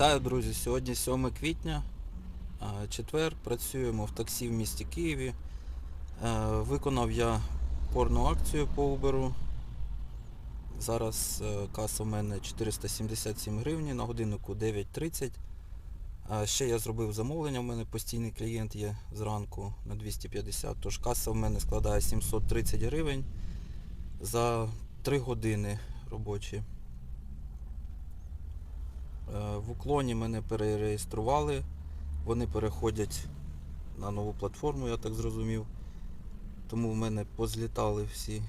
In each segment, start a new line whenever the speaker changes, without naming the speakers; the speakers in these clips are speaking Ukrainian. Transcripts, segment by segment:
Вітаю, друзі! Сьогодні 7 квітня, четвер. Працюємо в таксі в місті Києві. Е, Виконав я порну акцію по Uber. Зараз е, каса в мене 477 гривень, на годиннику 9.30. Ще я зробив замовлення, в мене постійний клієнт є зранку на 250, тож каса в мене складає 730 гривень за 3 години робочі. Е, В уклоні мене перереєстрували. Вони переходять на нову платформу, я так зрозумів. Тому в мене позлітали всі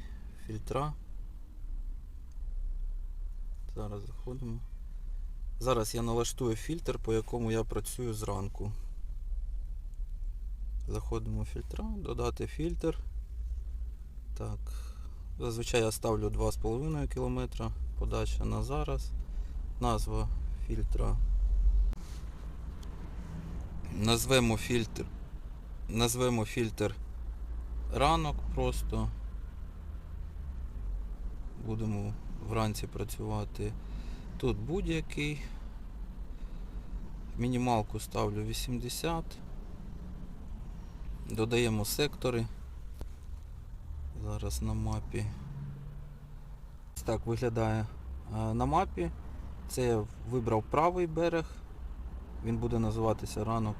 фільтра. Зараз заходимо. Зараз я налаштую фільтр, по якому я працюю зранку. Заходимо в фільтра, додати фільтр. Так. Зазвичай я ставлю 2,5 км. Подача на зараз. Назва фільтра. Назвемо фільтр. Назвемо фільтр ранок просто. Будемо вранці працювати. Тут будь-який. Мінімалку ставлю 80. Додаємо сектори. Зараз на мапі. Так виглядає на мапі. Це я вибрав правий берег. Він буде називатися ранок.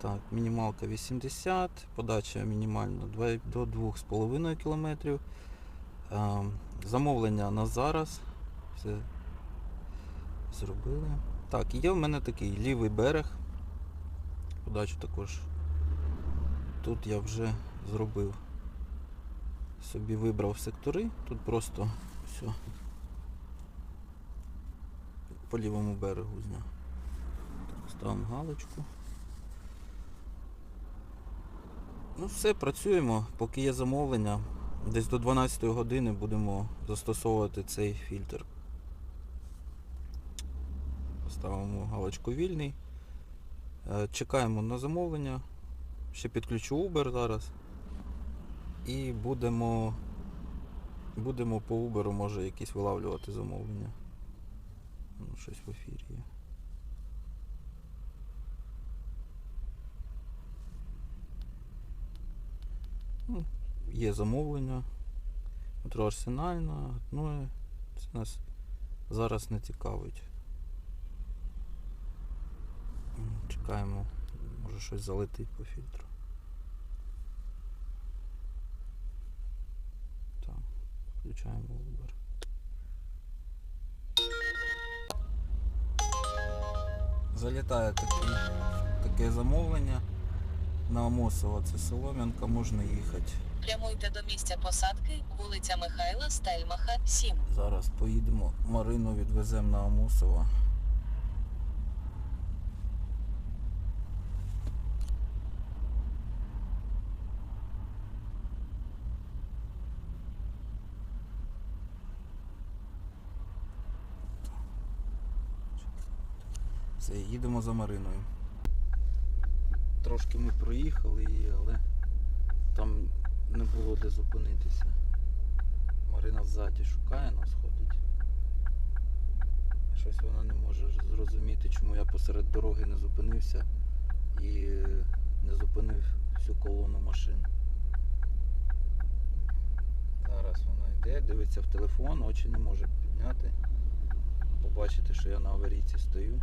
Так, мінімалка 80, подача мінімальна до 2,5 км. Замовлення на зараз. Все зробили. Так, є в мене такий лівий берег. Подачу також. Тут я вже зробив. Собі вибрав сектори. Тут просто все. По лівому берегу зняв. Так, ставимо галочку. Ну все, працюємо, поки є замовлення. Десь до 12 години будемо застосовувати цей фільтр. Поставимо галочку вільний. Е, Чекаємо на замовлення. Ще підключу Uber зараз. І будемо будемо по Uber може якісь вилавлювати замовлення. Ну, щось в ефірі є. Ну, є замовлення. Метро Арсенальна, ну це нас зараз не цікавить. Чекаємо, може щось залетить по фільтру. Так, включаємо Залітає такі, таке замовлення на Амосово, це Солом'янка, можна їхати.
Прямуйте до місця посадки, вулиця Михайла Стельмаха, 7.
Зараз поїдемо, Марину відвеземо на Амусово. Все, їдемо за Мариною. Трошки ми проїхали її, але там не було де зупинитися. Марина ззаді шукає нас ходить. Щось вона не може зрозуміти, чому я посеред дороги не зупинився і не зупинив всю колону машин. Зараз вона йде, дивиться в телефон, очі не може підняти. Побачити, що я на аварійці стою.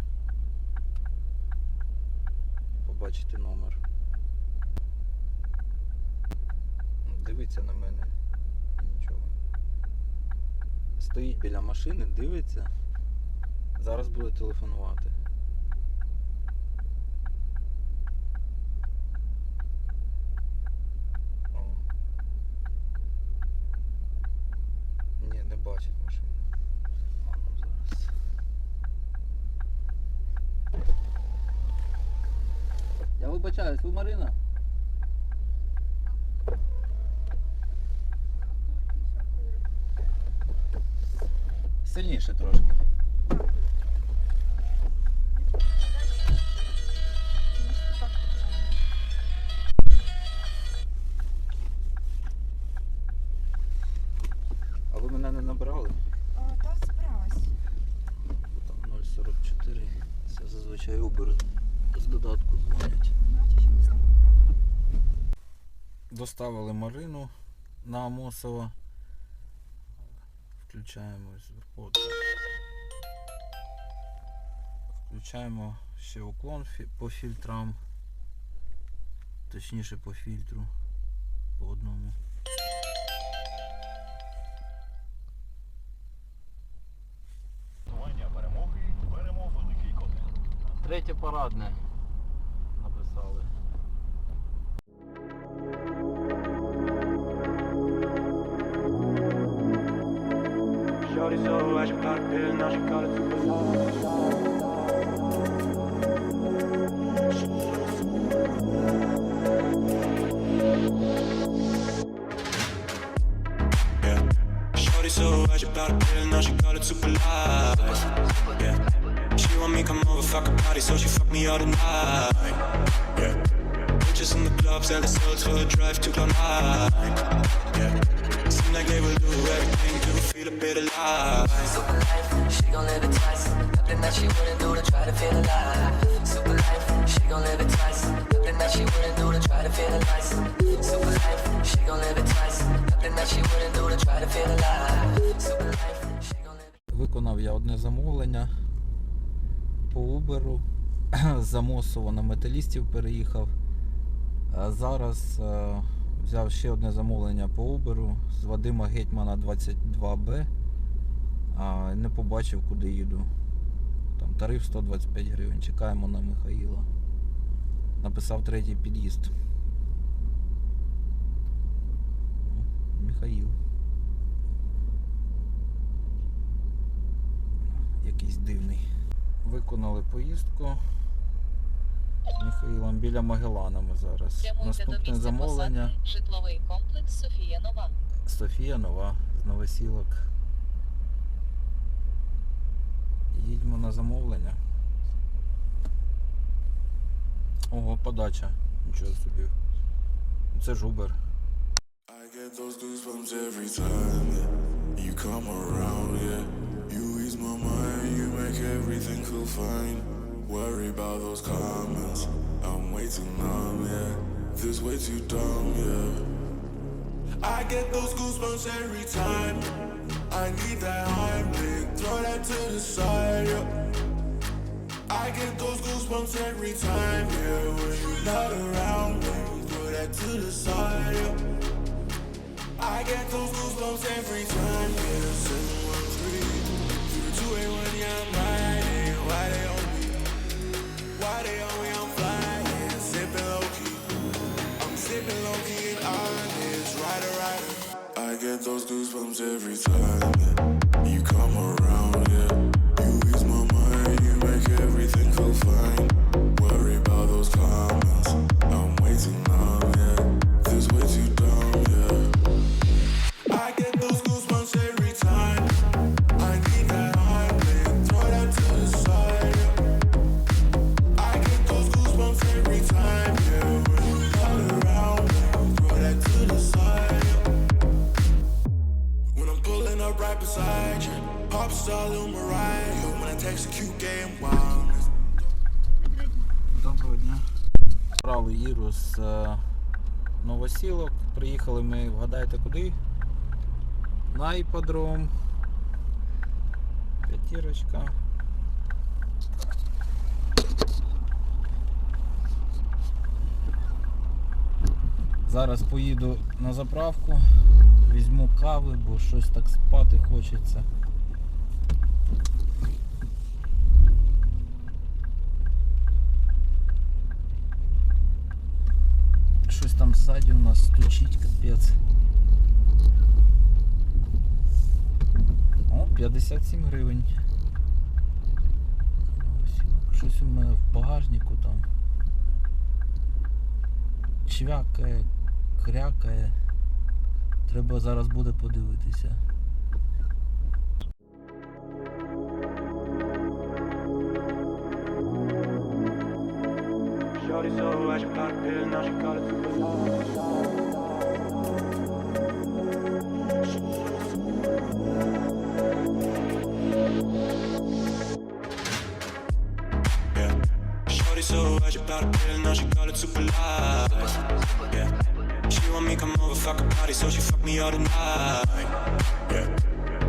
Побачити номер. Дивиться на мене. Нічого. Стоїть біля машини, дивиться. Зараз буде телефонувати. О. Ні, не бачить машину. А, ну зараз. Я вибачаюсь, ви Марина? Сильніше трошки. Доставили Марину на Амосово. Включаємо ось от. Включаємо ще уклон по фільтрам. Точніше по фільтру. По одному. Третє парадне.
Shorty so I should pop a now she call it super Yeah. Shorty so pop a pill, now she call it super light. Yeah. She want me come over, fuck her body, so she fuck me all tonight. Yeah. Bitches in the clubs club, selling souls for a drive to climb high. Yeah. Seem like they will do everything to feel a bit alive.
Super life, she gon' live it twice. Nothing that she wouldn't do to try to feel alive. Super life, she gon' live it twice. Nothing that she wouldn't do to try to feel alive. Super life, she gon' live it twice. Nothing that she wouldn't do to try to feel alive. Super life, she gon' live it.
Виконав я одне замовлення по Uber. З на металістів переїхав. А зараз е, взяв ще одне замовлення по Uber з Вадима Гетьмана 22Б. А не побачив, куди їду. Там тариф 125 гривень. Чекаємо на Михаїла. Написав третій під'їзд. Михаїл. якийсь дивний. Виконали поїздку з Михаїлом біля Магеллана ми зараз. Наступне замовлення
посадки, житловий комплекс Софія Нова.
Софія Нова з Новосілок. Їдьмо на замовлення. Ого, подача. Нічого собі. Це ж Uber.
I get those goosebumps every time you come around, yeah. You ease my mind, you make everything feel fine. Worry about those comments, I'm way too numb, yeah. This way too dumb, yeah. I get those goosebumps every time. I need that Heimlich, throw that to the side, yeah. I get those goosebumps every time, yeah. When you're not around me, throw that to the side, yeah. I get those goosebumps every time, yeah. 713 through 281, yeah, I'm riding. Why they Oh, I'm low key. I'm sipping low key and honest, rider, rider. I get those goosebumps every time,
Іру з е, Новосілок. Приїхали ми, вгадайте куди? На іпподром. П'ятірочка. Зараз поїду на заправку, візьму кави, бо щось так спати хочеться. Щось там ззаді у нас стучить, капець. О, 57 гривень. Ось, Щось у мене в багажнику там. Чвякає, крякає. Треба зараз буде подивитися.
Shorty so should pop a pill, now she call it pill, now she call it super light. Yeah. She want me come over, fuck a party, so she fuck me all night. Yeah.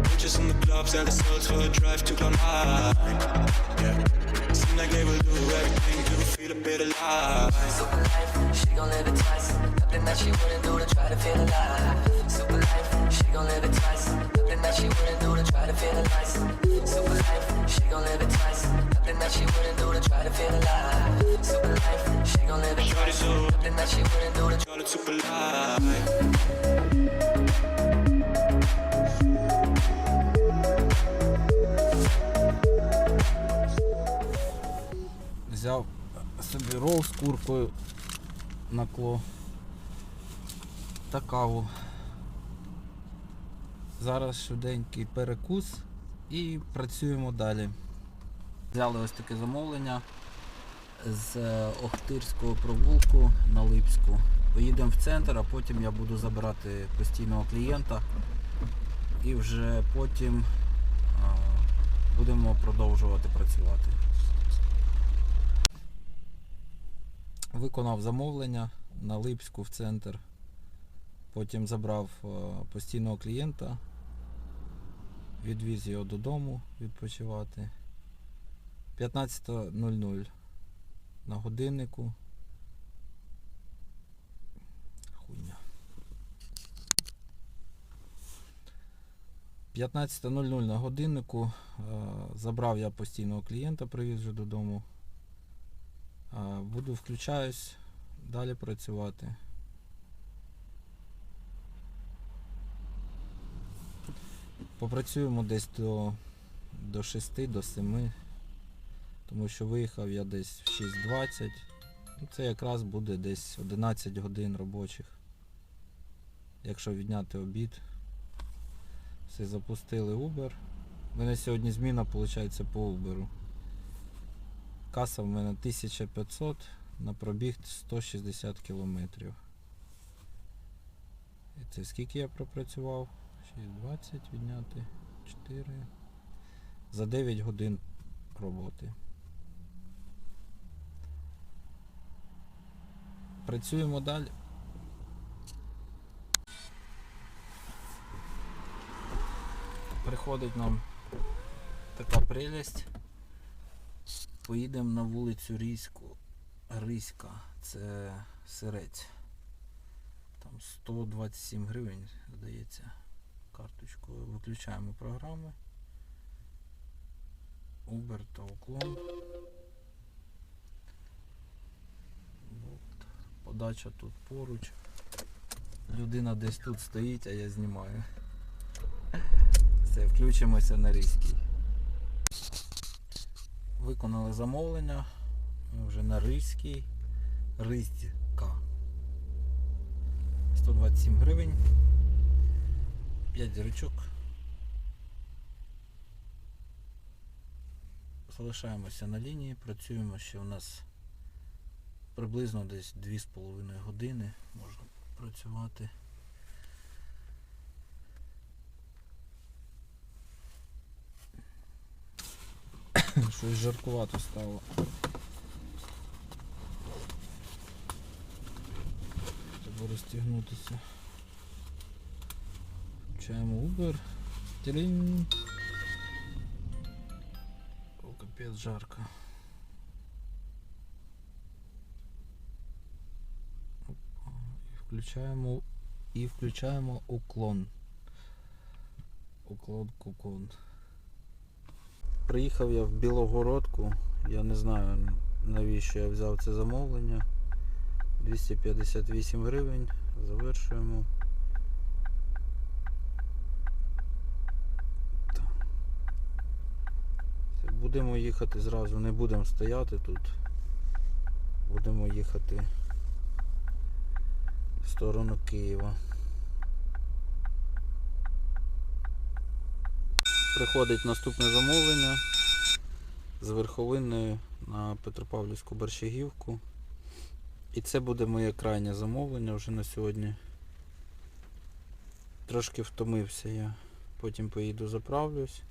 Bitches in the club, sell the souls for a drive to Cloud Nine. Yeah. Seem like they will do everything to feel a bit alive.
Super life, she gon' live it twice. Nothing that she wouldn't do to try to feel alive. Super life, she gon' live it twice. Nothing that she wouldn't do to try to feel alive. Super life, she gon' live it twice. Nothing that she wouldn't do to try to feel alive. Super life, she gon' live it Nothing that she wouldn't do to
call it super light.
Взяв собі рол з куркою на кло та каву. Зараз швиденький перекус і працюємо далі. Взяли ось таке замовлення з е, Охтирського провулку на Липську. Поїдемо в центр, а потім я буду забирати постійного клієнта і вже потім будемо продовжувати працювати. Виконав замовлення на Липську в центр. Потім забрав е, постійного клієнта, відвіз його додому відпочивати. 15.00 на годиннику. Хуйня. 15.00 на годиннику. Забрав я постійного клієнта, привіз вже додому. Буду включаюсь, далі працювати. Попрацюємо десь до, до 6, до 7, тому що виїхав я десь в 6.20. Ну, Це якраз буде десь 11 годин робочих. Якщо відняти обід. Все запустили Uber. У мене сьогодні зміна виходить по Uber. Каса в мене 1500 на пробіг 160 кілометрів. І це скільки я пропрацював? 6.20 відняти 4. За 9 годин роботи. Працюємо далі. Приходить нам така прелість. Поїдемо на вулицю Різьку. Риська. Це сирець. Там 127 гривень, здається, карточкою. Виключаємо програми. Uber та уклон. От. Подача тут поруч. Людина десь тут стоїть, а я знімаю. Все, включимося на Ризький. Виконали замовлення. Ми вже на Ризький. Ризька. 127 гривень. 5 дірочок. Залишаємося на лінії, працюємо ще у нас приблизно десь 2,5 години можна працювати. Щось жаркувато стало. Треба розтягнутися. Включаємо Uber. Тірінь. О, капець жарко. Опа. І включаємо і включаємо уклон. Уклон кукон. Приїхав я в Білогородку. Я не знаю навіщо я взяв це замовлення. 258 гривень. Завершуємо. Будемо їхати зразу, не будемо стояти тут. Будемо їхати сторону Києва. Приходить наступне замовлення з верховиною на Петропавлівську Борщагівку. І це буде моє крайнє замовлення вже на сьогодні. Трошки втомився я. Потім поїду заправлюсь.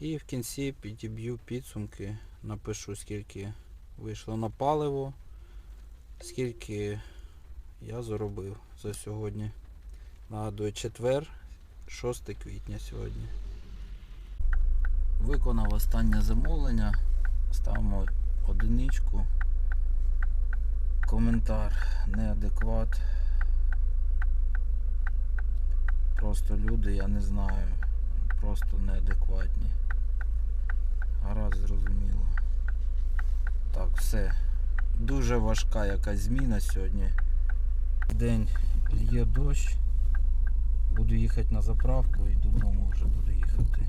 І в кінці підіб'ю підсумки, напишу скільки вийшло на паливо. Скільки я заробив за сьогодні. Нагадую, четвер, 6 квітня сьогодні. Виконав останнє замовлення. Ставимо одиничку. Коментар неадекват. Просто люди, я не знаю. Просто неадекватні. Гаразд зрозуміло. Так, все. Дуже важка якась зміна сьогодні. День є дощ. Буду їхати на заправку і додому вже буду їхати.